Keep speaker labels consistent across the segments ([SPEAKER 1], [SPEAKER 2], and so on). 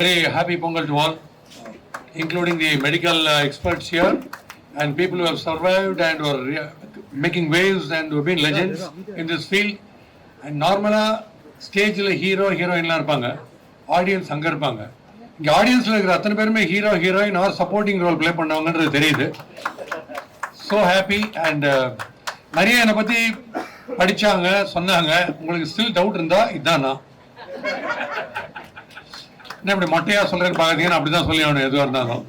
[SPEAKER 1] Very happy Pongal to all, including the medical uh, experts here and people who have survived and who are re- making waves and who have been legends in this field. And நார்மலா ஸ்டேஜில் hero ஹீரோயின்லாம் இருப்பாங்க. Audience அங்கே இருப்பாங்க. இங்கே ஆடியன்ஸில் இருக்கிற அத்தனை பேருமே hero heroine or supporting role play பண்ணவங்கன்றது தெரியுது. ஸோ ஹாப்பி அண்ட் நிறைய என்னை பற்றி படிச்சாங்க சொன்னாங்க. உங்களுக்கு ஸ்டில் டவுட் இருந்தால் இதுதான் நான். என்ன இப்படி மொட்டையா சொல்றேன்னு பாத்தீங்கன்னா அப்படிதான் சொல்லி ஆகணும் எதுவாக இருந்தாலும்.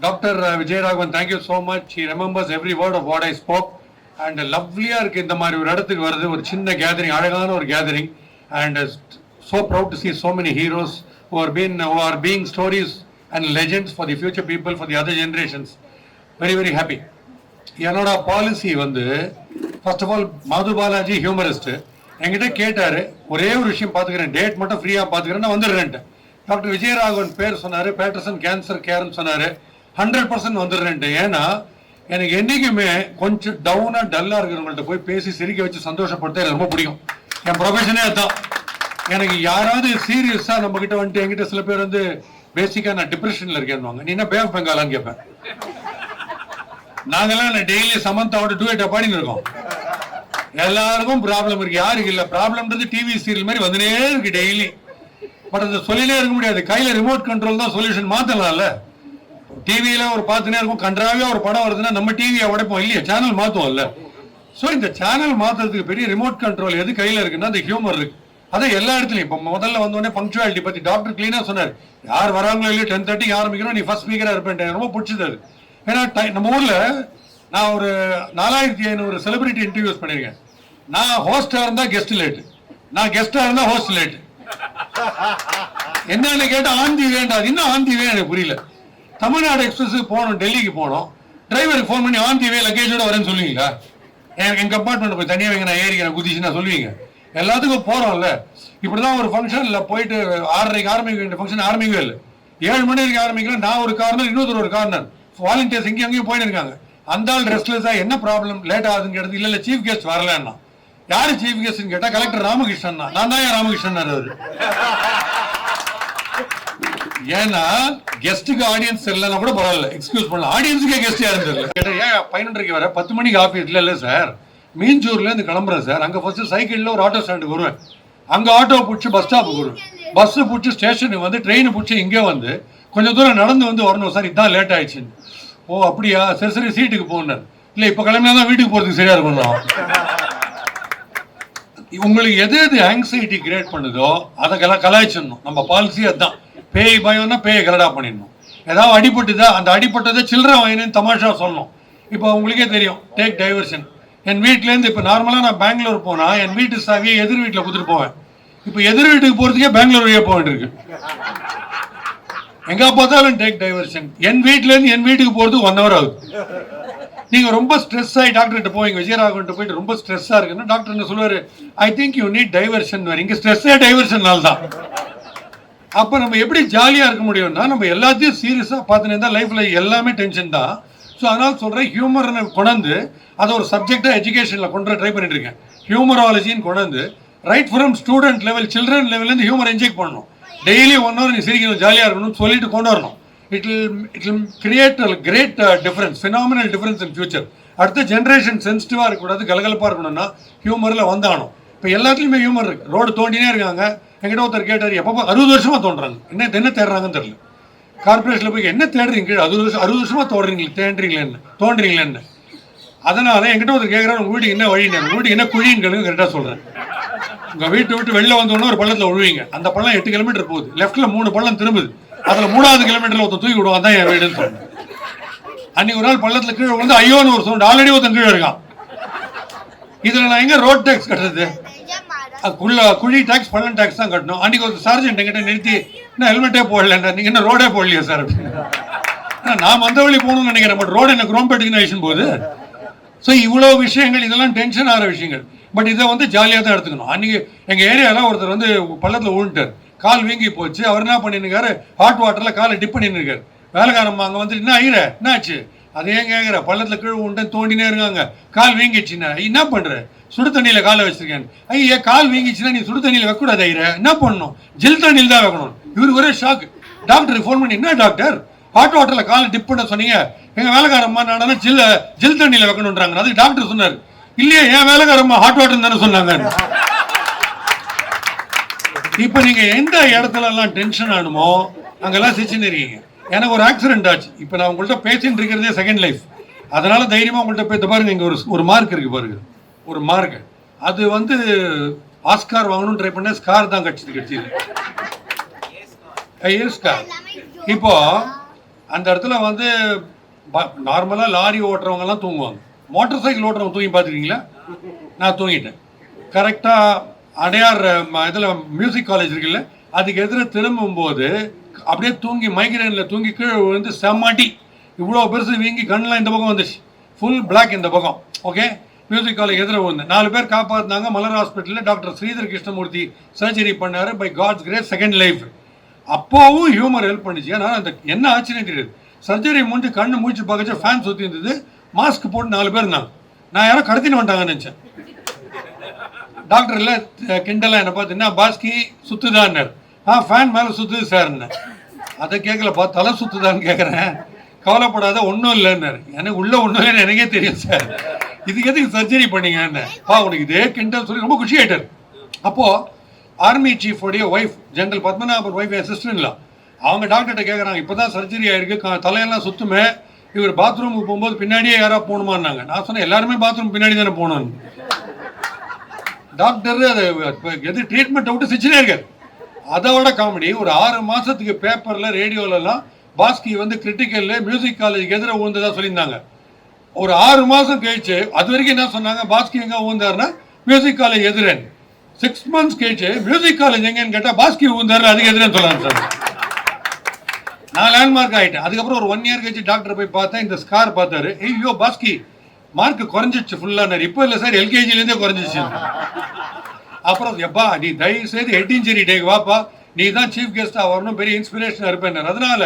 [SPEAKER 1] Doctor Vijayaraghavan thank you so much he remembers every word of what I spoke and லவ்லியா இருக்கு இந்த மாதிரி ஒரு இடத்துக்கு வருது ஒரு சின்ன கேதரிங் அழகான ஒரு gathering and so proud to see so many heroes or been are being are and legends for the for the for people for the very very very என்னோட பாலிசி வந்து first of all Madhu Balaji humorist என்கிட்ட கேட்டாரு ஒரே ஒரு விஷயம் பார்த்துக்கிறேன் date மட்டும் ஃப்ரீயா பார்த்துக்கிறேன் நான் வந்துடுறேன்ட்டு. டாக்டர் விஜயராகவன் பேர் சொன்னாரு பேட்டர்சன் கேன்சர் கேர்னு சொன்னாரு. ஹண்ட்ரட் பர்சன்ட் வந்துடுறேன்ட்டு. ஏன்னா எனக்கு என்னைக்குமே கொஞ்சம் டவுனா டல்லா இருக்கிறவங்கள்ட்ட போய் பேசி சிரிக்க வச்சு சந்தோஷப்படுத்த எனக்கு ரொம்ப பிடிக்கும். என் ப்ரொஃபஷனே அதுதான் எனக்கு யாராவது சீரியஸா நம்ம கிட்ட வந்துட்டு என்கிட்ட சில பேர் வந்து பேசிக்கா நான் டிப்ரெஷன்ல இருக்கேன்னுவாங்க நீ என்ன பே ஆஃப் பெங்காலான்னு கேட்பேன் நாங்கெல்லாம் டெய்லி சமந்தாவோட டூ டூயட்டை பாடின்னு இருக்கோம். எல்லாருக்கும் ப்ராப்ளம் இருக்கு. யாருக்கு இல்ல? ப்ராப்ளம்ன்றது டிவி சீரியல் மாதிரி வந்துனே இருக்கு டெய்லி பட் அதை சொல்லினே இருக்க முடியாது. கையில ரிமோட் கண்ட்ரோல் தான் சொல்யூஷன் மாத்தலாம்ல. டிவியில ஒரு பார்த்துனே இருக்கும். கன்றாவியா ஒரு படம் வருதுன்னா நம்ம டிவியை உடைப்போம் இல்லையா? சேனல் மாத்துவோம்ல. ஸோ இந்த சேனல் மாத்துறதுக்கு பெரிய ரிமோட் கண்ட்ரோல் எது கையில இருக்குன்னா அந்த ஹியூமர் இருக்கு. அதை எல்லா இடத்துலையும். இப்போ முதல்ல வந்தோடனே பங்க்சுவாலிட்டி பத்தி டாக்டர் கிளீனா சொன்னார். யார் வராங்களோ இல்லையோ டென் தேர்ட்டிக்கு ஆரம்பிக்கிறோம் நீ ஃபர்ஸ்ட் ஸ்பீக்கரா இருப்பேன் எனக்கு ரொம்ப பிடிச்சது அது. ஏன்னா நம்ம ஊர்ல நான் ஒரு நாலாயிரத்தி ஐநூறு செலிபிரிட்டி இன்டர்வியூஸ் பண்ணியிருக்கேன். நான் ஹோஸ்டாக இருந்தால் கெஸ்ட் லேட் நான் கெஸ்டாக இருந்தால் ஹோஸ்ட் லேட் என்னன்னு கேட்டால் ஆந்தி வேண்டாம். இன்னும் ஆந்தி வே எனக்கு புரியல. தமிழ்நாடு எக்ஸ்பிரஸுக்கு போனோம் டெல்லிக்கு போனோம். டிரைவருக்கு ஃபோன் பண்ணி ஆந்தி வே லக்கேஜோட வரேன்னு சொல்லுவீங்களா? எனக்கு எங்கள் கம்பார்ட்மெண்ட் போய் தனியாக வைங்க நான் ஏறிக்கிறேன் குதிச்சுன்னா சொல்லுவீங்க. எல்லாத்துக்கும் போகிறோம்ல இப்படி தான் ஒரு ஃபங்க்ஷனில் போயிட்டு ஆறரைக்கு ஆரம்பிக்க வேண்டிய ஃபங்க்ஷன் ஆரம்பிக்கவே இல்லை. ஏழு மணி வரைக்கும் ஆரம்பிக்கிறேன் நான் ஒரு கார்னர் இன்னொருத்தர் ஒரு கார்னர் வாலண்டியர்ஸ் எங்கேயும் அங்கேயும் போயின்னு இருக்காங்க. அந்த ஆள் ரெஸ்ட்லெஸ்ஸா என்ன ப்ராப்ளம் லேட் ஆகுதுன்னு கேட்டது இல்லை சீஃப் கெஸ்ட் வரலன்னா. யாரு சீஃப் கெஸ்ட்னு கேட்டால் கலெக்டர் ராமகிருஷ்ணன் தான். நான் தான் ஏன் ராமகிருஷ்ணன் அவர் ஏன்னா கெஸ்ட்டுக்கு ஆடியன்ஸ் இல்லைன்னா கூட பரவாயில்ல. எக்ஸ்கியூஸ் பண்ணலாம். ஆடியன்ஸுக்கே கெஸ்ட் யாரும் தெரியல. கேட்டால் ஏன் பதினொன்றரைக்கு வர பத்து மணிக்கு ஆஃபீஸ் இல்லை இல்லை சார் மீஞ்சூர்ல இருந்து கிளம்புறேன் சார் அங்கே ஃபஸ்ட்டு சைக்கிளில் ஒரு ஆட்டோ ஸ்டாண்டுக்கு வருவேன். அங்க ஆட்டோ பிடிச்சி பஸ் ஸ்டாப்புக்கு வருவேன். பஸ்ஸு பிடிச்சி ஸ்டேஷனுக்கு வந்து ட்ரெயின் பிடிச்சி இங்கே வந்து கொஞ்சம் தூரம் நடந்து வந்து வரணும் சார் இதான் லேட் ஆயிடுச்சுன்னு. ஓ அப்படியா? சரி சரி சீட்டுக்கு போனார். இல்லை இப்போ கிளம்பினா தான் வீட்டுக்கு போகிறதுக்கு சரியாக இருக்கும் உங்களுக்கு எது எது ஆங்ஸைட்டி கிரியேட் பண்ணுதோ அதை கல கலாய்ச்சிடணும். நம்ம பாலிசி அதுதான். பேய் பயம்னா பேயை கலடா பண்ணிடணும். ஏதாவது அடிபட்டுதா அந்த அடிபட்டதை சில்லற வாங்கினு தமாஷா சொல்லணும். இப்போ உங்களுக்கே தெரியும். டேக் டைவர்ஷன் என் வீட்டிலேருந்து இப்போ நார்மலாக நான் பெங்களூர் போனால் என் வீட்டு சாவியை எதிர் வீட்டில் கொடுத்துட்டு போவேன். இப்போ எதிர் வீட்டுக்கு போகிறதுக்கே பெங்களூர் வழியாக போக வேண்டியிருக்கு. எங்க பார்த்தாலும் டேக் டைவர்ஷன் என் வீட்ல இருந்து என் வீட்டுக்கு போறதுக்கு ஒன் ஹவர் ஆகுது. நீங்க ரொம்ப ஸ்ட்ரெஸ் ஆகி டாக்டர்கிட்ட போய் போவீங்க விஜயராகவன் போயிட்டு ரொம்ப ஸ்ட்ரெஸ்ஸா இருக்குன்னா டாக்டர் என்ன சொல்லுவாரு? I think you need diversion இங்க ஸ்ட்ரெஸ்ஸே டைவர்ஷன்னால தான். அப்ப நம்ம எப்படி ஜாலியா இருக்க முடியும்னா நம்ம எல்லாத்தையும் சீரியஸா பார்த்துன்னு இருந்தால் லைஃப்ல எல்லாமே டென்ஷன் தான். ஸோ அதனால சொல்றேன் ஹியூமர் கொண்டாந்து அதை ஒரு சப்ஜெக்டா எஜுகேஷன்ல கொண்டு ட்ரை பண்ணிட்டு இருக்கேன். ஹியூமராலஜின்னு கொண்டாந்து right from student level children லெவல்ல இருந்து ஹியூமர் என்ஜாய் பண்ணணும். டெய்லி ஒன் ஹவர் நீ சிரிக்கணும் ஜாலியாக இருக்கணும்னு சொல்லிட்டு கொண்டு வரணும். It will it will create great difference phenomenal difference in future அடுத்த ஜென்ரேஷன் சென்சிட்டிவாக இருக்கக்கூடாது கலகலப்பாக இருக்கணும்னா ஹியூமரில் வந்தாகணும். இப்போ எல்லாத்துலேயுமே ஹியூமர் இருக்கு. ரோடு தோண்டினே இருக்காங்க. எங்கிட்ட ஒருத்தர் கேட்டார் எப்போ அறுபது வருஷமாக தோன்றாங்க? என்ன என்ன தேடுறாங்கன்னு தெரியல. கார்பரேஷனில் போய் என்ன தேடுறீங்க? அறுபது வருஷம் அறுபது வருஷமாக தோடுறீங்களே தேடுறீங்களேன்னு தோன்றீங்களேன்னு அதனால் என்கிட்ட ஒருத்தர் கேட்குறாரு உங்கள் வீட்டுக்கு என்ன வழின்னு உங்க வீட்டுக்கு என்ன குழின்னு கேளுங்க கரெக்டாக சொல்கிறேன் உங்க வீட்டை விட்டு வெளில வந்தோடனே ஒரு பள்ளத்தில் விழுவீங்க. அந்த பள்ளம் எட்டு கிலோமீட்டர் போகுது. லெஃப்ட்ல மூணு பள்ளம் திரும்புது. அதுல மூணாவது கிலோமீட்டரில் ஒருத்தன் தூக்கி விடுவான். தான் என் வீடுன்னு சொன்னேன். அன்னைக்கு ஒரு நாள் பள்ளத்துல கீழே விழுந்து ஐயோன்னு ஒரு சவுண்ட் ஆல்ரெடி ஒருத்தன் கீழே இருக்கான். இதுல நான் எங்கே ரோட் டேக்ஸ் கட்டுறது? குள்ள குழி டேக்ஸ் பள்ளம் டேக்ஸ் தான் கட்டணும். அன்னைக்கு ஒரு சார்ஜென்ட் எங்கிட்ட நிறுத்தி என்ன ஹெல்மெட்டே போடலன்ற நீங்க என்ன ரோடே போடலையா சார் அப்படின்னு. நான் மந்த வழி போகணும்னு நினைக்கிறேன் பட் ரோடு எனக்கு ரோம்பேட்டுக்கு ஆயிடுச்சு போகுது. ஸோ இவ்வளோ விஷயங்கள் இதெல்லாம் டென்ஷன் ஆகிற விஷயங்கள். பட் இதை வந்து ஜாலியாக தான் எடுத்துக்கணும். அன்றைக்கி எங்கள் ஏரியாவில் ஒருத்தர் வந்து பள்ளத்தில் விழுந்துட்டார் கால் வீங்கி போச்சு. அவர் என்ன பண்ணிருக்காரு ஹாட் வாட்டரில் காலை டிப் பண்ணின்னு வேலைக்காரம்மா அங்கே வந்து என்ன ஐயர என்னாச்சு அதை ஏன் கேட்குற பள்ளத்தில் கீழே உண்டு தோண்டினே இருக்காங்க. கால் வீங்கிடுச்சுன்னா. என்ன பண்ணுற சுடு தண்ணியில் காலை வச்சிருக்கேன். ஐயா கால் வீங்கிச்சுன்னா நீ சுடு தண்ணியில் வைக்கக்கூடாது ஐயர. என்ன பண்ணணும்? ஜில் தண்ணியில் தான் வைக்கணும். இவரு ஒரே ஷாக் டாக்டருக்கு ஃபோன் பண்ணி என்ன டாக்டர்? ஹாட் வாட்டரில் காலை டிப் பண்ண சொன்னீங்க. எங்கள் வேலைக்காரம்மா நான் ஜில் ஜில் தண்ணியில் வைக்கணுன்றாங்க அதுக்கு டாக்டர் சொன்னார். இல்லையே என் ரொம்ப ஹாட் வாட்டர் தானே சொன்னாங்க. இப்ப நீங்க எந்த இடத்துல எல்லாம் டென்ஷன் ஆனுமோ அங்கெல்லாம் சிரிச்சுன்னு இருக்கீங்க எனக்கு ஒரு ஆக்சிடென்ட் ஆச்சு. இப்ப நான் உங்கள்கிட்ட பேசிட்டு இருக்கிறதே செகண்ட் லைஃப் அதனால தைரியமா உங்கள்கிட்ட பேச பாருங்க இங்க ஒரு ஒரு மார்க் இருக்கு பாருங்க. ஒரு மார்க் அது வந்து ஆஸ்கார் வாங்கணும்னு ட்ரை பண்ண ஸ்கார் தான் கட்சிது கட்சிது ஸ்கார் இப்போ அந்த இடத்துல வந்து நார்மலாக லாரி ஓட்டுறவங்க எல்லாம் தூங்குவாங்க. மோட்டர் சைக்கிள் ஓட்டுறவங்க தூங்கி பார்த்துருக்கீங்களா? நான் தூங்கிட்டேன். கரெக்டாக அடையார் இதில் மியூசிக் காலேஜ் இருக்குல்ல அதுக்கு எதிர திரும்பும்போது அப்படியே தூங்கி மைக்ரேனில் தூங்கி கீழே விழுந்து செம்மாட்டி இவ்வளோ பெருசு வீங்கி கண்ணெலாம் இந்த பக்கம் வந்துச்சு. ஃபுல் பிளாக் இந்த பக்கம். ஓகே மியூசிக் காலேஜ் எதிர வந்து நாலு பேர் காப்பாற்றினாங்க மலர் ஹாஸ்பிட்டலில் டாக்டர் ஸ்ரீதர் கிருஷ்ணமூர்த்தி சர்ஜரி பண்ணார் by God's grace second life அப்போவும் ஹியூமர் ஹெல்ப் பண்ணிச்சு. ஏன்னா அந்த என்ன ஆச்சரியம் தெரியாது. சர்ஜரி முடிஞ்சு கண்ணு மூச்சு பார்க்கச்சு ஃபேன் சுற்றி இருந்தது மாஸ்க் போட்டு நாலு பேர் இருந்தாங்க. நான் யாரோ கடத்தின்னு வந்துட்டாங்கன்னு நினச்சேன். டாக்டர் இல்லை கிண்டலாக என்ன பார்த்தீங்கன்னா பாஸ்கி சுத்துதான்னார். ஆ ஃபேன் மேலே சுத்துது சார்ன்னு அதை கேட்கலப்பா தலை சுத்துதான்னு கேட்குறேன். கவலைப்படாத ஒன்றும் இல்லைன்னாரு. எனக்கு உள்ளே ஒன்றும் இல்லைன்னு எனக்கே தெரியும் சார் இதுக்கு எதுக்கு சர்ஜரி பண்ணீங்கன்னு பா உனக்கு இதே கிண்டல் சொல்லி ரொம்ப குஷி ஆயிட்டார். அப்போது ஆர்மி சீஃபோடைய ஒய்ஃப் ஜென்ரல் பத்மநாபர் ஒய்ஃப் என் சிஸ்டர்ல அவங்க டாக்டர்கிட்ட கேட்குறாங்க இப்போ தான் சர்ஜரி ஆகிருக்கு தலையெல்லாம் சுத்துமே. இவர் பாத்ரூமுக்கு போகும்போது பின்னாடியே யாராவது போகணுமான்னாங்க. நான் சொன்னேன் எல்லாருமே பாத்ரூம் பின்னாடி தானே போகணும் டாக்டர் அதை எது ட்ரீட்மெண்ட் விட்டு சிச்சினே இருக்காரு. அதோட காமெடி ஒரு ஆறு மாசத்துக்கு பேப்பர்ல ரேடியோல எல்லாம் பாஸ்கி வந்து கிரிட்டிக்கல்ல மியூசிக் காலேஜ் எதிர ஊழ்ந்ததா சொல்லியிருந்தாங்க. ஒரு ஆறு மாசம் கழிச்சு அது வரைக்கும் என்ன சொன்னாங்க பாஸ்கி எங்க ஊந்தாருன்னா மியூசிக் காலேஜ் எதிரன் சிக்ஸ் மந்த்ஸ் கழிச்சு மியூசிக் காலேஜ் எங்கன்னு கேட்டா பாஸ்கி ஊந்தாரு அதுக்கு எதிரேன்னு சொல்லலாம் சார். நான் லேண்ட்மார்க் ஆகிட்டேன் அதுக்கப்புறம் ஒரு ஒன் இயர் கழிச்சு டாக்டர் போய் பார்த்தேன். இந்த ஸ்கார் பார்த்தாரு. ஐயோ பாஸ்கி மார்க் குறைஞ்சிச்சு ஃபுல்லானார் இப்போ இல்லை சார் எல்கேஜிலேருந்தே குறைஞ்சிச்சு அப்புறம் எப்பா நீ தயவு செய்து ஹெட் இன்ஜுரி டேக்கு வாப்பா. நீ தான் சீஃப் கெஸ்டாக வரணும். பெரிய இன்ஸ்பிரேஷனாக இருப்பேன் அதனால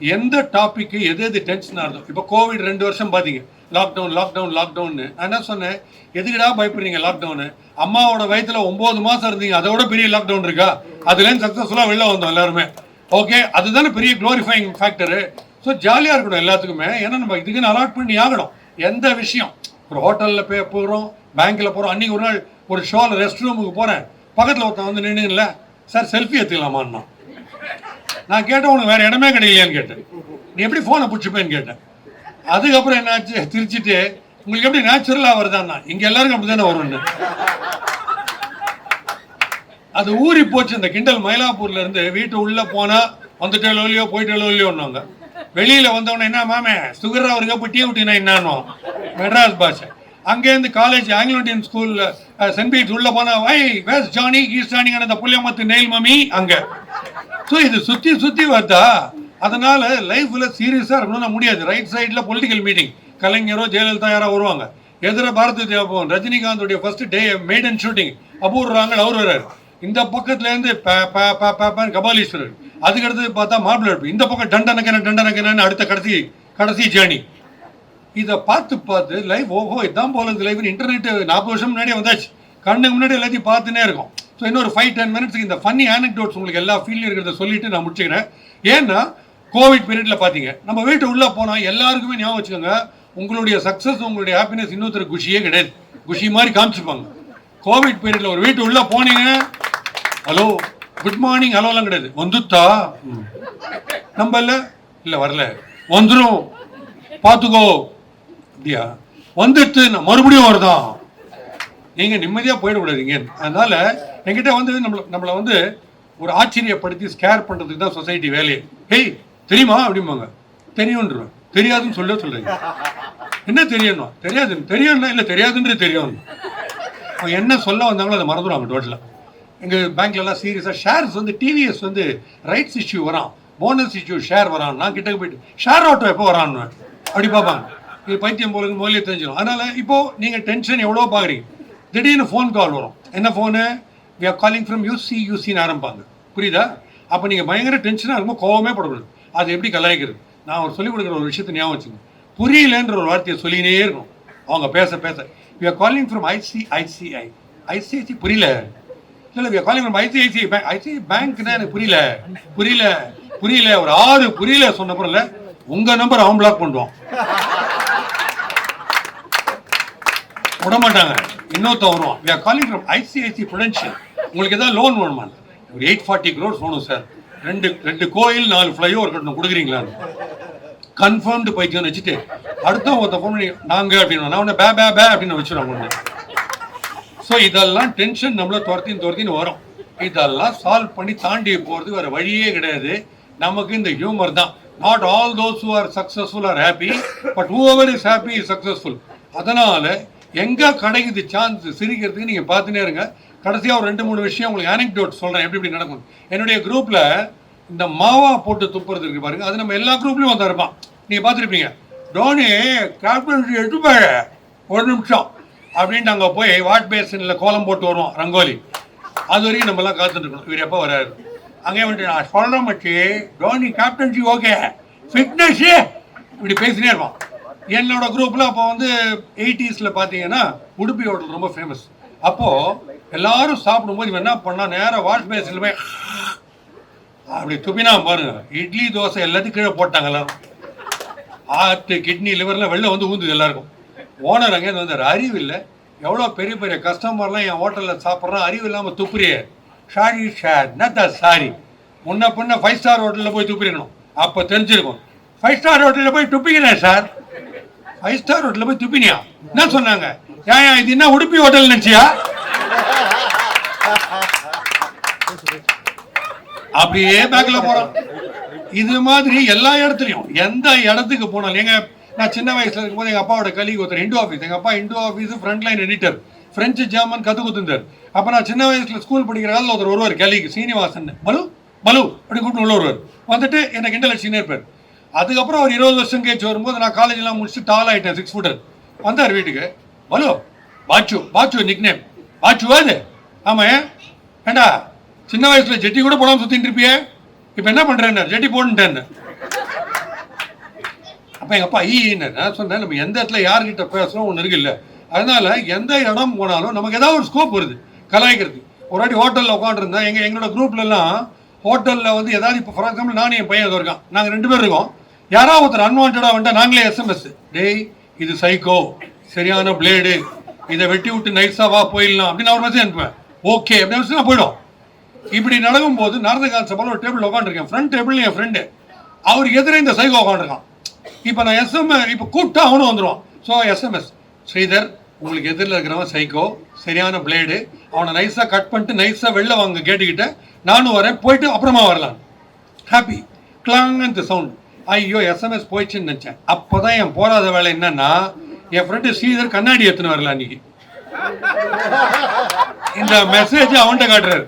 [SPEAKER 1] எந்த டாப்பிக்கு எது எது டென்ஷனாக இருந்தோம் இப்போ கோவிட் ரெண்டு வருஷம் பார்த்தீங்க. லாக்டவுன் லாக்டவுன் லாக்டவுன்னு நான் என்ன சொன்னேன்? எதுக்குடா பயப்படுறீங்க லாக்டவுனு அம்மாவோட வயத்தில் ஒம்பது மாதம் இருந்தீங்க. அதை விட பெரிய லாக்டவுன் இருக்கா? அதுலேருந்து சக்ஸஸ்ஃபுல்லாக வெளில வந்தோம் எல்லாருமே. ஓகே அதுதானே பெரிய க்ளோரிஃபைங் ஃபேக்டரு ஸோ ஜாலியாக இருக்கணும் எல்லாத்துக்குமே. ஏன்னா நம்ம இதுக்குன்னு அலாட் பண்ணி ஆகணும். எந்த விஷயம்? ஒரு ஹோட்டலில் போய் போகிறோம் பேங்க்கில் போகிறோம் அன்றைக்கி ஒரு நாள் ஒரு ஷோவில் ரெஸ்ட் ரூமுக்கு போகிறேன் பக்கத்தில் ஒருத்தன் வந்து நின்றுல சார் செல்ஃபி எடுத்துக்கலாமான்னா நான் கேட்டேன் உனக்கு வேறு இடமே கிடைக்கலையான்னு கேட்டேன். நீ எப்படி ஃபோனை பிடிச்சிப்பேன்னு கேட்டேன். அதுக்கப்புறம் என்னாச்சு? திருச்சிட்டு உங்களுக்கு எப்படி நேச்சுரலாக வருதான்னா? இங்கே எல்லாருக்கும் அப்படி தானே வரும்னு. அது ஊறி போச்சு இந்த கிண்டல் மயிலாப்பூர்ல இருந்து. வீட்டு உள்ள போனா வந்துட்டேலோ இல்லையோ போயிட்டேலோ இல்லையோன்னாங்க. வெளியில வந்தவொடனே என்ன மாமே சுகர் அவருக்கு போய் டீ விட்டினா என்னன்னு? மெட்ராஸ் பாஷை. அங்கேருந்து காலேஜ் ஆங்கிலோ இண்டியன் ஸ்கூல்ல சென்ட் பீட் உள்ள போனா why was Johnny is Johnny அந்த புள்ளியமத்து நெயில் மம்மி அங்க. ஸோ இது சுத்தி சுத்தி வருதா? அதனால லைஃப்ல சீரியஸா இருக்கணும்னா முடியாது. ரைட் சைட்ல பொலிட்டிக்கல் மீட்டிங் கலைஞரோ ஜெயலலிதா யாரோ வருவாங்க. எதிர பாரதி ஜெயபவன் ரஜினிகாந்தோடைய ஃபர்ஸ்ட் டே மேடன் ஷூட்டிங் அபூர் அவர் வர்றாரு. இந்த பக்கத்துலேருந்து கபாலீஸ்வரர். அதுக்கு அடுத்து பார்த்தா மாப்பிள்ளை இந்த பக்கம் டண்டனக்கன டண்டனக்கனன்னு அடுத்த கடைசி கடைசி ஜேர்னி இதை பார்த்து பார்த்து லைவ் ஓஹோ இதான் போல இந்த லைஃப்னு இன்டர்நெட் நாற்பது வருஷம் முன்னாடியே வந்தாச்சு. கண்ணுக்கு முன்னாடி எல்லாத்தையும் பார்த்துனே இருக்கும். ஸோ இன்னொரு ஃபைவ் டென் மினிட்ஸ்க்கு இந்த ஃபன்னி ஆனக்டோட்ஸ் உங்களுக்கு எல்லா ஃபீல்டும் இருக்கிறத சொல்லிட்டு நான் முடிச்சுக்கிறேன். ஏன்னா கோவிட் பீரியடில் பார்த்தீங்க. நம்ம வீட்டு உள்ளே போனால் எல்லாருக்குமே ஞாபகம் வச்சுக்கோங்க உங்களுடைய சக்ஸஸ் உங்களுடைய ஹாப்பினஸ் இன்னொருத்தர் குஷியே கிடையாது. குஷி மாதிரி காமிச்சுப்பாங்க. கோவிட் பீரியடில் ஒரு வீட்டு உள்ளே போனீங்க ஹலோ குட் மார்னிங் ஹலோலாம் கிடையாது. வந்துத்தா ம். நம்ம இல்லை? இல்லை வரல. வந்துடும் பார்த்துக்கோ அப்படியா? வந்துட்டு நான் மறுபடியும் வருதான். நீங்கள் நிம்மதியாக போயிடக்கூடாதீங்க அதனால் என்கிட்ட வந்து நம்மளை நம்மளை வந்து ஒரு ஆச்சரியப்படுத்தி ஸ்கேர் பண்ணுறதுக்கு தான் சொசைட்டி வேலையே. ஹெய் தெரியுமா? அப்படிம்பாங்க. தெரியும்ன்றேன் தெரியாதுன்னு சொல்ல சொல்கிறீங்க என்ன தெரியணும் தெரியாது. தெரியும்னா இல்லை தெரியாதுன்றது தெரியும். அவங்க என்ன சொல்ல வந்தாங்களோ அதை மறந்துடுவாங்க டோட்டலாக எங்கள் பேங்க்லலாம் சீரியஸாக ஷேர்ஸ் வந்து டிவிஎஸ் வந்து ரைட்ஸ் இஷ்யூ வரான் போனஸ் இஷ்யூ ஷேர் வரான் நான் கிட்ட போயிட்டு ஷேர் ஆட்டோ எப்போ வரான்னு? அப்படி பார்ப்பாங்க. இது பைத்தியம் போல முதலே தெரிஞ்சிடும் அதனால் இப்போது நீங்கள் டென்ஷன் எவ்வளோ பார்க்குறீங்க. திடீர்னு ஃபோன் கால் வரும். என்ன phone we are calling from UC யூசின்னு ஆரம்பிப்பாங்க. புரியுதா? அப்போ நீங்கள் பயங்கர டென்ஷனாக இருக்கும் கோவமே படக்கூடாது. அது எப்படி கலாய்க்கிறது? நான் ஒரு சொல்லிக் கொடுக்குற ஒரு விஷயத்தை ஞாபகம் வச்சுங்க புரியலன்ற ஒரு வார்த்தையை சொல்லினே இருக்கும் அவங்க பேச பேச. We are calling from ICICI ICIC புரியல. இல்லை calling from ICIC bank ICI பேங்க்னா எனக்கு புரியல. புரியல. புரியல. ஒரு ஆறு புரியல சொன்ன சொன்னப்பறல உங்க நம்பர் அவன் பிளாக் பண்ணுவான் விட மாட்டாங்க. இன்னொருத்த வருவான். We are calling from ICIC prudential. உங்களுக்கு ஏதாவது லோன் வேணுமா? ஒரு எயிட் ஃபார்ட்டி க்ரோர்ஸ் வேணும் சார் ரெண்டு ரெண்டு கோயில் நாலு ஃப்ளைஓவர் கட்டணும் கொடுக்குறீங்களான்னு கன்ஃபார்ம்டு பைத்தியம் வச்சுட்டு அடுத்த ஒருத்த ஃபோன் பண்ணி நாங்க அப்படின்னு நான் உடனே பே பே பே அப்படின்னு வச்சுருவோம் ஒன்று ஸோ இதெல்லாம் டென்ஷன் நம்மள துரத்தின்னு துரத்தின்னு வரும். இதெல்லாம் சால்வ் பண்ணி தாண்டி போகிறது வேற வழியே கிடையாது. நமக்கு இந்த ஹியூமர் தான். Not all those who are successful are happy but whoever is happy is successful அதனால் எங்கே கிடைக்குது சான்ஸ் சிரிக்கிறதுக்கு நீங்கள் பார்த்துனே இருங்க. கடைசியாக ஒரு ரெண்டு மூணு விஷயம் உங்களுக்கு anecdote சொல்கிறேன் எப்படி எப்படி நடக்கும். என்னுடைய குரூப்பில் இந்த மாவா போட்டு துப்புறது இருக்கு பாருங்க. அது நம்ம எல்லா குரூப்லையும் வந்து இருப்பான் பார்த்துருப்பீங்க. டோனி கேப்டன் எடுப்பாங்க ஒரு நிமிஷம். அப்படின்ட்டு அங்கே போய் வாட் பேசனில் கோலம் போட்டு வருவோம் ரங்கோலி. அது வரைக்கும் நம்மலாம் காத்துட்டு இருக்கணும். இவர் எப்போ வராரு? அங்கே வந்துட்டு நான் சொல்கிறேன் மச்சி டோனி கேப்டன்ஷி ஓகே ஃபிட்னஸ்ஸு இப்படி பேசினே இருப்பான். என்னோட குரூப்பில் அப்போ வந்து எயிட்டிஸில் பார்த்தீங்கன்னா உடுப்பி ஹோட்டல் ரொம்ப ஃபேமஸ் அப்போது எல்லாரும் சாப்பிடும்போது இவன் என்ன பண்ணால் நேராக வாஷ் பேசினில் போய் அப்படி துப்பினா பாருங்க. இட்லி தோசை எல்லாத்தையும் கீழே போட்டாங்களா ஆற்று கிட்னி லிவர்லாம் வெளில வந்து ஊந்துது எல்லாருக்கும். ஓனர் அங்கேருந்து வந்தார். அறிவு இல்லை. எவ்வளோ பெரிய பெரிய கஸ்டமர்லாம் என் ஹோட்டலில் சாப்பிட்றான். அறிவு இல்லாமல் துப்புறியே. ஷாரி ஷேர் என்னத்தா சாரி முன்ன பின்ன ஃபைவ் ஸ்டார் ஹோட்டலில் போய் துப்பிடணும் அப்போ தெரிஞ்சிருக்கும். ஃபைவ் ஸ்டார் ஹோட்டலில் போய் துப்பிக்கிறேன் சார் ஃபைவ் ஸ்டார் ஹோட்டலில் போய் துப்பினியா? என்ன சொன்னாங்க? ஏன் இது என்ன உடுப்பி ஹோட்டல் நினச்சியா? அப்படியே பேக்கில் போகிறோம் இது மாதிரி எல்லா இடத்துலையும் எந்த இடத்துக்கு போனாலும் எங்கள் நான் சின்ன வயசுல இருக்கும்போது எங்க அப்பாவோட கலிக்கு ஒருத்தர் இண்டோ ஆஃபீஸ் எங்க அப்பா Indo office front line editor French German கத்து குத்துந்தார் அப்ப நான் சின்ன வயசுல ஸ்கூல் படிக்கிற காலத்துல ஒருத்தர் ஒருவர் கலிக்கு சீனிவாசன் பலு பலு அப்படி கூப்பிட்டு உள்ள ஒருவர் வந்துட்டு எனக்கு இன்டலட்சியனே இருப்பார். அதுக்கப்புறம் ஒரு இருபது வருஷம் கழிச்சு வரும்போது நான் காலேஜ்லாம் முடிச்சுட்டு டால் ஆயிட்டேன் சிக்ஸ் ஃபுட்டர் வந்தார் வீட்டுக்கு. பலு பாச்சு பாச்சு நிக் நேம் பாச்சு அது ஆமா ஏன்? ஏண்டா சின்ன வயசுல ஜெட்டி கூட போடாம சுத்திட்டு இருப்பியே? இப்ப என்ன பண்ணுறேன்னு ஜெட்டி போட்டுட்டேன்னு அப்போ எங்கள் அப்பா ஈன்னு நான் சொன்னேன் நம்ம எந்த இடத்துல யார்கிட்ட பேசுகிறோம் ஒன்றும் இருக்கு இல்லை. அதனால எந்த இடம் போனாலும் நமக்கு ஏதாவது ஒரு ஸ்கோப் வருது கலாய்க்கிறது ஒரு வாட்டி ஹோட்டலில் உட்காந்துருந்தேன் எங்கள் எங்களோட குரூப்லலாம் ஹோட்டலில் வந்து ஏதாவது இப்போ ஃபார் எக்ஸாம்பிள் நானும் என் பையன் இருக்கான். நாங்கள் ரெண்டு பேர் இருக்கோம். யாராவது ஒருத்தர் அன்வான்டாக வந்துட்டால் நாங்களே எஸ்எம்எஸ் டேய் இது சைக்கோ சரியான பிளேடு இதை வெட்டி விட்டு நைட்ஸாக வா போயிடலாம். அப்படின்னு அவர் மெசேஜ் அனுப்புவேன். ஓகே அப்படின்னு நான் போயிடும். இப்படி நடக்கும்போது நாரதகால் சபால ஒரு டேபிள் உட்காந்துருக்கேன் ஃப்ரண்ட் டேபிள் என் ஃப்ரெண்டு அவர் எதிரே இந்த சைகோ உட்காந்துருக்கான் இப்போ நான் எஸ்எம்எஸ் இப்போ கூப்பிட்டா அவனும் வந்துடுவான் ஸோ எஸ்எம்எஸ் ஸ்ரீதர் உங்களுக்கு எதிரில் இருக்கிறவன் சைக்கோ சரியான பிளேடு அவனை நைஸாக கட் பண்ணிட்டு நைஸாக வெளில வாங்க கேட்டுக்கிட்ட நானும் வரேன் போயிட்டு அப்புறமா வரலாம். ஹாப்பி கிளாங் அந்த சவுண்ட் ஐயோ எஸ்எம்எஸ் போயிடுச்சுன்னு நினச்சேன். அப்போ தான் என் போராத வேலை என்னன்னா என் ஃப்ரெண்டு ஸ்ரீதர் கண்ணாடி எடுத்துன்னு வரல அன்னைக்கு. இந்த மெசேஜ் அவன்கிட்ட காட்டுறாரு.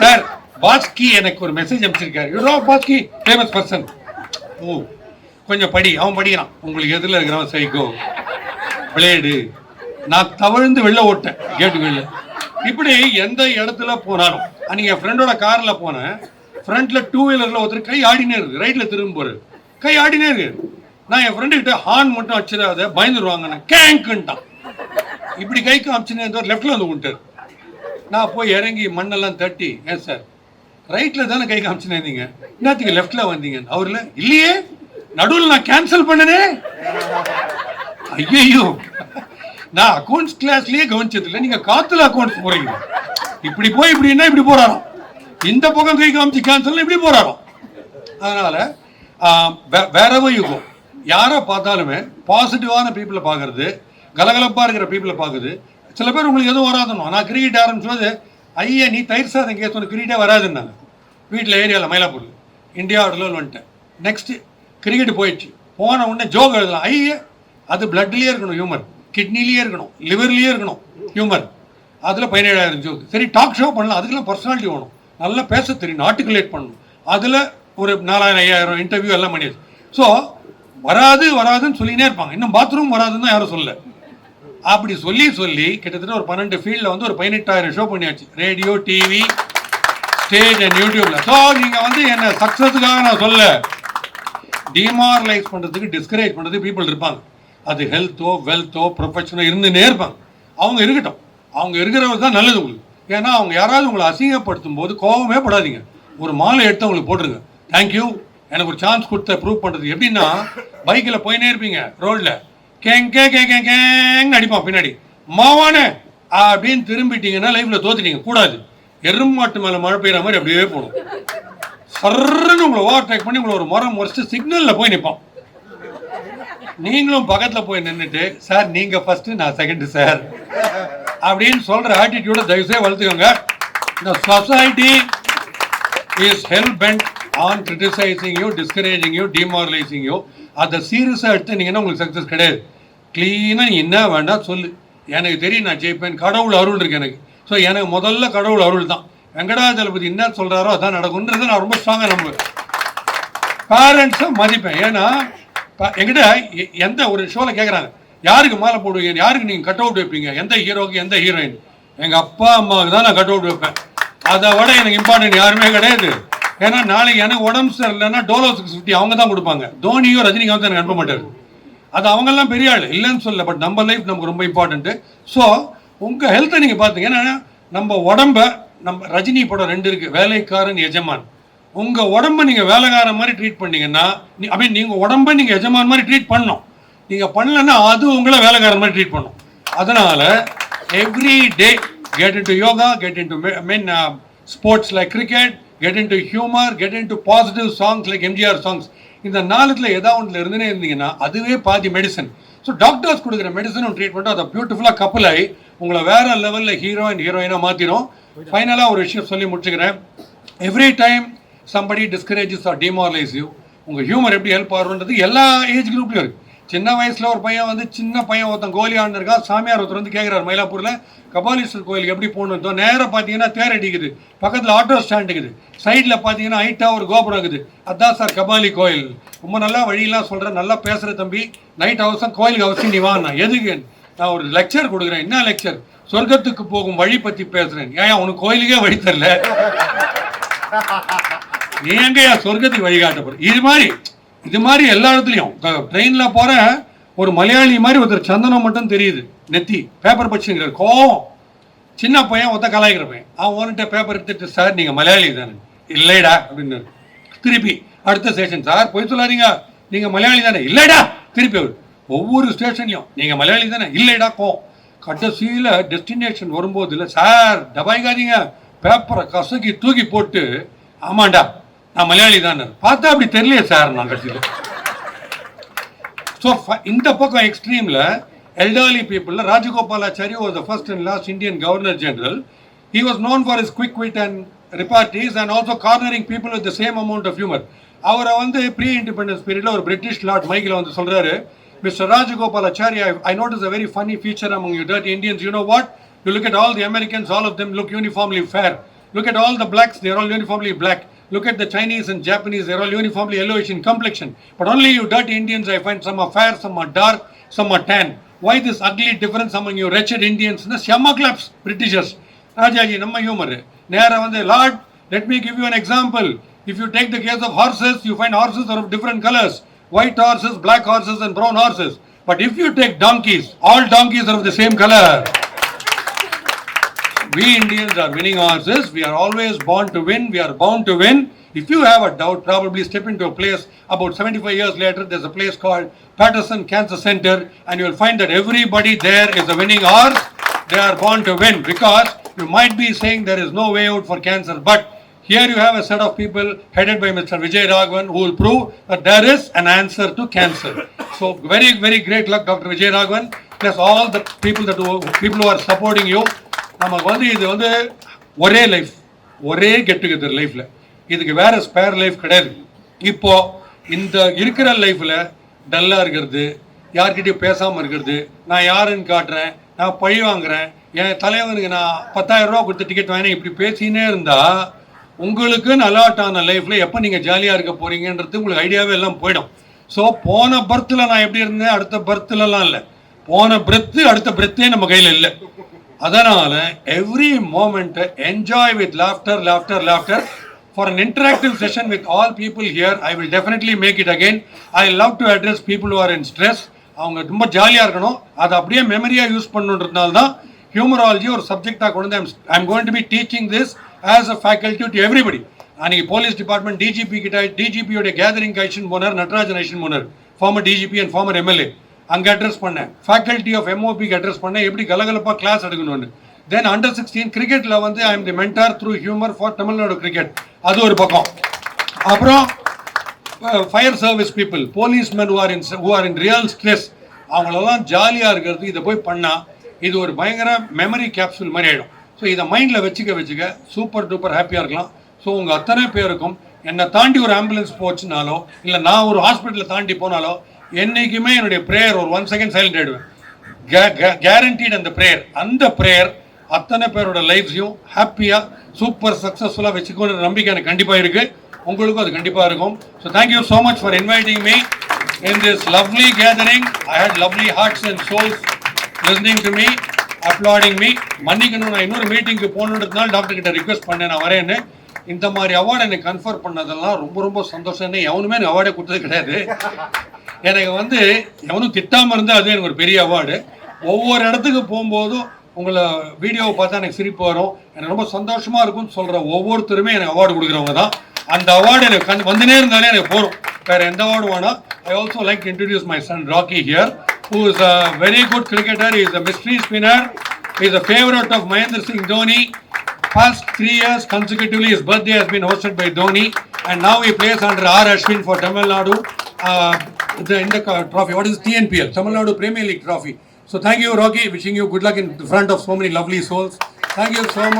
[SPEAKER 1] சார் பாஸ்கி எனக்கு ஒரு மெசேஜ் அனுப்பிச்சிருக்காரு. யூரோ பாஸ்கி ஃபேமஸ் பர்சன் ஓ கொஞ்சம் படி அவன் படிக்கிறான். உங்களுக்கு எதிரில் இருக்கிறவன் சைக்கோ. பிளேடு நான் தவழ்ந்து வெளில ஓட்டேன். கேட்டு வெளில. இப்படி எந்த இடத்துல போனாலும் அன்றைக்கி என் ஃப்ரெண்டோட காரில் போனேன் ஃப்ரண்ட்டில் டூ வீலரில் ஒருத்தர் கை ஆடினே இருக்கு. ரைட்டில் திரும்ப போகிறார் கை ஆடினே இருக்கு. நான் என் ஃப்ரெண்டுக்கிட்ட ஹார்ன் மட்டும் வச்சிடாத பயந்துருவாங்க நான் கேங்க்குன்ட்டான். இப்படி கை காமிச்சுன்னு லெஃப்டில் வந்து விட்டார் நான் போய் இறங்கி மண்ணெல்லாம் தட்டி ஏன் சார் ரைட்ல தானே கை காமிச்சுனே இருந்தீங்க? என்னத்துக்கு லெஃப்ட்ல வந்தீங்க? அவர்ல இல்லையே நடுவில் நான் கேன்சல் பண்ணனே. ஐயோ நான் அக்கௌண்ட்ஸ் கிளாஸ்லயே கவனிச்சது இல்லை நீங்க காத்துல அக்கௌண்ட்ஸ் போறீங்க இப்படி போய் இப்படின்னா இப்படி போறாராம் இந்த பக்கம் கை காமிச்சு கேன்சல் இப்படி போறாராம் அதனால வேறவும் யுகம். யாரை பார்த்தாலுமே பாசிட்டிவான பீப்புளை பார்க்கறது கலகலப்பா இருக்கிற பீப்புளை பார்க்குது சில பேர் உங்களுக்கு எதுவும் வராதுன்னு. நான் கிரிக்கெட் ஆரம்பிச்சது ஐயா நீ தயிர் சாதம் கேஸ் கிரிக்கெட்டே வராதுன்னாங்க. வீட்டில் ஏரியாவில் மயிலாப்பூர் இந்தியா ஆர்டரில் வந்துட்டேன். நெக்ஸ்ட்டு கிரிக்கெட் போயிடுச்சு. போன உடனே ஜோக் எழுதலாம். ஐயே அது பிளட்லேயே இருக்கணும் ஹியூமர் கிட்னிலேயே இருக்கணும். லிவர்லேயே இருக்கணும் ஹியூமர் அதில் பதினேழாயிரம் ஜோக் சரி டாக் ஷோ பண்ணலாம். அதுக்கெல்லாம் பர்சனாலிட்டி வேணும். நல்லா பேச தெரியும். ஆர்டிகுலேட் பண்ணணும். அதில் ஒரு நாலாயிரம் ஐயாயிரம் இன்டர்வியூ எல்லாம் பண்ணியாச்சு. ஸோ வராது வராதுன்னு சொல்லினே இருப்பாங்க. இன்னும் பாத்ரூம் வராதுன்னு தான் யாரும் சொல்லலை. அப்படி சொல்லி சொல்லி கிட்டத்தட்ட ஒரு பன்னெண்டு ஃபீல்டில் வந்து ஒரு பதினெட்டாயிரம் ஷோ பண்ணியாச்சு. ரேடியோ டிவி ஸ்டேஜ் அண்ட் யூடியூப்ல ஸோ நீங்கள் வந்து என்ன சக்ஸஸுக்காக நான் சொல்ல டிமாரலைஸ் பண்ணுறதுக்கு டிஸ்கரேஜ் பண்ணுறதுக்கு பீப்புள் இருப்பாங்க. அது ஹெல்த்தோ வெல்த்தோ ப்ரொஃபஷனோ இருந்துன்னே இருப்பாங்க. அவங்க இருக்கட்டும். அவங்க இருக்கிறவங்க தான் நல்லது உங்களுக்கு. ஏன்னா அவங்க யாராவது உங்களை அசிங்கப்படுத்தும் போது கோபமே படாதீங்க. ஒரு மாலை எடுத்து அவங்களுக்கு போட்டுருங்க. தேங்க்யூ எனக்கு ஒரு சான்ஸ் கொடுத்த ப்ரூவ் பண்ணுறது எப்படின்னா பைக்கில் போயினே இருப்பீங்க ரோடில் gang K K K gang அடிப்பான் பின்னாடி. மாவானே அப்படின்னு திரும்பிட்டீங்கன்னா லைஃப்பில் தோத்துட்டீங்க. கூடாது. எருமாட்டு மேலே மழை பெய்கிற மாதிரி அப்படியே போகணும் சர்ன்னு உங்களை ஓவர்டேக் பண்ணி உங்களை ஒரு மரம் முறைச்சிட்டு சிக்னலில் போய் நிற்பான் நீங்களும் பக்கத்தில் போய் நின்றுட்டு சார் நீங்கள் ஃபஸ்ட்டு நான் செகண்ட் சார். அப்படின்னு சொல்கிற ஆட்டிடியூடை தயவுசெய்து வளர்த்துக்கோங்க. இந்த society is hell bent on criticising you discouraging you demoralising you அதை சீரியஸாக எடுத்துனீங்கன்னா உங்களுக்கு சக்ஸஸ் கிடையாது. க்ளீனாக நீ என்ன வேண்டாம் சொல்லு. எனக்கு தெரியும் நான் ஜெயிப்பேன். கடவுள் அருள் இருக்கு எனக்கு. ஸோ எனக்கு முதல்ல கடவுள் அருள் தான் வெங்கடாஜலபதி என்ன சொல்கிறாரோ அதான் நடக்கும்ன்றதை நான் ரொம்ப ஸ்ட்ராங்காக நம்புவேன். பேரண்ட்ஸை மதிப்பேன். ஏன்னா எங்கிட்ட என்கிட்ட எ- எந்த ஒரு ஷோவில் கேட்குறாங்க யாருக்கு மாலை போடுவீங்க? யாருக்கு நீங்கள் கட் அவுட் வைப்பீங்க? எந்த ஹீரோக்கு எந்த ஹீரோயின் எங்கள் அப்பா அம்மாவுக்கு தான் நான் கட் அவுட் வைப்பேன். அதை விட எனக்கு இம்பார்ட்டன்ட் யாருமே கிடையாது. ஏன்னா நாளைக்கு எனக்கு உடம்பு சரியில்லைன்னா டோலோ சிக்ஸ் ஃபிஃப்டி அவங்க தான் கொடுப்பாங்க. தோனியோ ரஜினிகாந்த் எனக்கு அனுப்ப மாட்டார். அது அவங்கெல்லாம் பெரிய ஆள். இல்லைன்னு சொல்லல பட் நம்ம லைஃப் நமக்கு ரொம்ப இம்பார்ட்டன்ட்டு ஸோ உங்கள் ஹெல்த்தை நீங்கள் பார்த்துங்க ஏன்னா நம்ம உடம்ப நம்ம ரஜினி படம் ரெண்டு இருக்குது வேலைக்காரன் எஜமான். உங்கள் உடம்ப நீங்கள் வேலைக்காரன் மாதிரி ட்ரீட் பண்ணீங்கன்னா ஐ மீன் நீங்கள் உடம்ப நீங்கள் எஜமான் மாதிரி ட்ரீட் பண்ணணும். நீங்கள் பண்ணலன்னா அது உங்களை வேலைக்காரன் மாதிரி ட்ரீட் பண்ணும். அதனால் every day get into yoga get into mean sports like cricket get into humour get into positive songs like MGR songs இந்த நாளத்தில் ஏதாவது ஒன்றில் இருந்துனே இருந்தீங்கன்னா அதுவே பாதி மெடிசன் ஸோ டாக்டர்ஸ் கொடுக்குற மெடிசனும் ட்ரீட்மெண்ட்டும் அதை பியூட்டிஃபுல்லாக கப்பல் ஆகி உங்களை வேற லெவலில் ஹீரோ அண்ட் ஹீரோயினாக மாற்றிடும் ஃபைனலாக ஒரு விஷயம் சொல்லி முடிச்சுக்கிறேன். Every time somebody discourages or demoralise you உங்கள் ஹியூமர் எப்படி ஹெல்ப் ஆகுன்றது எல்லா ஏஜ் குரூப்லையும் இருக்குது சின்ன வயசில் ஒரு பையன் வந்து சின்ன பையன் ஒருத்தன் கோலி ஆண்டிருக்கா சாமியார் ஒருத்தர் வந்து கேட்குறாரு மயிலாப்பூரில் கபாலீஸ்வரர் கோயிலுக்கு எப்படி போகணும்? நேராக பார்த்தீங்கன்னா தேர் அடிக்குது. பக்கத்தில் ஆட்டோ ஸ்டாண்ட் இருக்குது. சைடில் பார்த்தீங்கன்னா ஹைட்டாக ஒரு கோபுரம் இருக்குது. அதான் சார் கபாலி கோயில். ரொம்ப நல்லா வழியெல்லாம் சொல்கிறேன் நல்லா பேசுகிற தம்பி. நைட் அவசியம் கோயிலுக்கு அவசியம் நீ வா எதுக்கு? நான் ஒரு லெக்சர் கொடுக்குறேன். என்ன லெக்சர் சொர்க்கத்துக்கு போகும் வழி பற்றி பேசுகிறேன் ஏன் உனக்கு கோயிலுக்கே வழி தரல? நீ எங்கயா சொர்க்கத்துக்கு வழிகாட்டப்படும் இது மாதிரி இது மாதிரி எல்லா இடத்துலையும். ட்ரெயின்ல போற ஒரு மலையாளி மாதிரி ஒருத்தர் சந்தனம் மட்டும் தெரியுது. நெத்தி பேப்பர் படிச்சுங்கிற கோவம். சின்ன பையன் ஒத்த கலாய்க்கிற பையன். அவன் ஒன்கிட்ட பேப்பர் எடுத்துட்டு சார் நீங்க மலையாளி தானே? இல்லைடா அப்படின்னு திருப்பி அடுத்த செஷன் சார் போய் சொல்லாதீங்க. நீங்க மலையாளி தானே? இல்லைடா. திருப்பி அவர் ஒவ்வொரு ஸ்டேஷனையும் நீங்கள் மலையாளி தானே? இல்லைடா கோ கடைசியில் டெஸ்டினேஷன் வரும்போது இல்லை சார் டபாய்க்காதீங்க பேப்பரை கசக்கி தூக்கி போட்டு ஆமாண்டா நான் மலையாளி தானே பார்த்தா அப்படி தெரியலையே சார் நான் கடைசியில். ஸோ இந்த பக்கம் எக்ஸ்ட்ரீமில் elderly பீப்புளில் Rajagopalachari was the first and last Indian Governor General. He was known for his quick wit and repartees and also cornering people with the same amount of humor. அவரை வந்து ப்ரீ இண்டிபெண்டன்ஸ் பீரியடில் ஒரு British Lord மைக்கில் வந்து சொல்கிறாரு Mr. Rajagopalachari, I, I notice a very funny feature among you dirty Indians. You know what? You look at all the Americans, all of them look uniformly fair. Look at all the blacks, they're all uniformly black. Look at the Chinese and Japanese, they're all uniformly yellowish in complexion. But only you dirty Indians, I find some are fair, some are dark, some are tan. Why this ugly difference among you wretched Indians? The claps, Britishers. Rajaji, namma humor. Nera Lord, let me give you an example. If you take the case of horses, you find horses are of different colors white horses black horses and brown horses but if you take donkeys all donkeys are of the same color we Indians are winning horses. We are always born to win. We are bound to win. If you have a doubt, probably step into a place about 75 years later. There's a place called Patterson Cancer Center, and you'll find that everybody there is a winning horse. They are born to win because you might be saying there is no way out for cancer, but here you have a set of people headed by Mr. Vijay Raghavan who will prove that there is an answer to cancer. So very, very great luck, Dr. Vijay Raghavan, plus all the people that who, people who are supporting you. நமக்கு வந்து இது வந்து ஒரே life ஒரே get together லைஃப்பில் இதுக்கு வேற spare life கிடையாது இப்போ இந்த இருக்கிற லைஃப்பில் டல்லாக இருக்கிறது யார்கிட்டையும் பேசாமல் இருக்கிறது நான் யாருன்னு காட்டுறேன் நான் பழி வாங்குறேன் என் தலைவனுக்கு நான் பத்தாயிரம் ரூபா கொடுத்து டிக்கெட் வாங்கினேன் இப்படி பேசினே இருந்தால் உங்களுக்கு அலாட்டான லைஃப்ல எப்போ நீங்கள் ஜாலியாக இருக்க போறீங்கன்றது உங்களுக்கு ஐடியாவே எல்லாம் போயிடும். ஸோ போன பர்த்தில் நான் எப்படி இருந்தேன்? அடுத்த பர்த்லலாம் இல்லை. போன பிரெத்து அடுத்த பிரெத்தே நம்ம கையில் இல்லை. அதனால every moment enjoy with laughter laughter laughter for an interactive session with all people here I will definitely make it again I love to address people are in stress அவங்க ரொம்ப ஜாலியாக இருக்கணும். அதை அப்படியே மெமரியாக யூஸ் பண்ணுன்றதுனால தான் ஹியூமராலஜி ஒரு சப்ஜெக்டாக கொண்டு வந்து I'm going to be teaching this as a faculty to everybody அன்னைக்கு போலீஸ் டிபார்ட்மெண்ட் டிஜிபி கிட்ட டிஜிபியோட கேதரிங் ஐஷன் போனார் நடராஜன் ஐஷன் போனார் former DGP and former MLA அங்கே அட்ரஸ் பண்ணேன். ஃபேக்கல்ட்டி ஆஃப் எம்ஓபிக்கு அட்ரஸ் பண்ணேன். எப்படி கலகலப்பாக கிளாஸ் எடுக்கணும்னு. தென் அண்டர் சிக்ஸ்டீன் கிரிக்கெட்டில் வந்து I am the mentor through humour for Tamil Nadu cricket அது ஒரு பக்கம். அப்புறம் fire service people policemen who are in who are in real stress அவங்களெல்லாம் ஜாலியாக இருக்கிறது இதை போய் பண்ணால் இது ஒரு பயங்கர மெமரி கேப்சூல் மாதிரி ஆகிடும் ஸோ இதை மைண்டில் வச்சுக்க வச்சுக்க சூப்பர் டூப்பர் ஹாப்பியாக இருக்கலாம். ஸோ உங்கள் அத்தனை பேருக்கும் என்னை தாண்டி ஒரு ஆம்புலன்ஸ் போச்சுனாலோ இல்லை நான் ஒரு ஹாஸ்பிட்டலில் தாண்டி போனாலோ என்றைக்குமே என்னுடைய ப்ரேயர் ஒரு ஒன் செகண்ட் சைலண்ட் ஆகிடுவேன் கேரண்டீட் அந்த ப்ரேயர் அந்த ப்ரேயர் அத்தனை பேரோட லைஃப்ஸையும் ஹாப்பியாக சூப்பர் சக்ஸஸ்ஃபுல்லாக வச்சுக்கோன்ற நம்பிக்கை எனக்கு கண்டிப்பாக இருக்குது உங்களுக்கும் அது கண்டிப்பாக இருக்கும். So thank you so much for inviting me in this lovely gathering I had lovely hearts and souls listening to me applauding me மன்னிக்கணும் நான் இன்னொரு மீட்டிங்க்கு போகணுன்றதுனால டாக்டர் கிட்ட ரிக்வெஸ்ட் பண்ணேன். நான் வரேன்னு. இந்த மாதிரி அவார்டு எனக்கு கன்ஃபர் பண்ணதெல்லாம் ரொம்ப ரொம்ப சந்தோஷம். எவனுமே எனக்கு அவார்டே கொடுத்தது கிடையாது. எனக்கு வந்து எவனும் திட்டாமல் இருந்தால் அது எனக்கு ஒரு பெரிய அவார்டு ஒவ்வொரு இடத்துக்கு போகும்போதும் உங்களை வீடியோவை பார்த்தா எனக்கு சிரிப்பு வரும். எனக்கு ரொம்ப சந்தோஷமாக இருக்கும்னு சொல்கிற ஒவ்வொருத்தருமே எனக்கு அவார்டு கொடுக்குறவங்க தான். அந்த அவார்டு எனக்கு கண் வந்துனே இருந்தாலே எனக்கு போகும் வேறு எந்த அவார்டு வேணால் I also like introduce my son Rocky here who is a very good cricketer. He is a mystery spinner. He is a favourite of Mahendra Singh Dhoni. Past three years consecutively, his birthday has been hosted by Dhoni, and now he plays under R. Ashwin for Tamil Nadu. Uh, the, in the trophy, what is TNPL? Tamil Nadu Premier League trophy. So thank you, Rocky. Wishing you good luck in front of so many lovely souls. Thank you so much.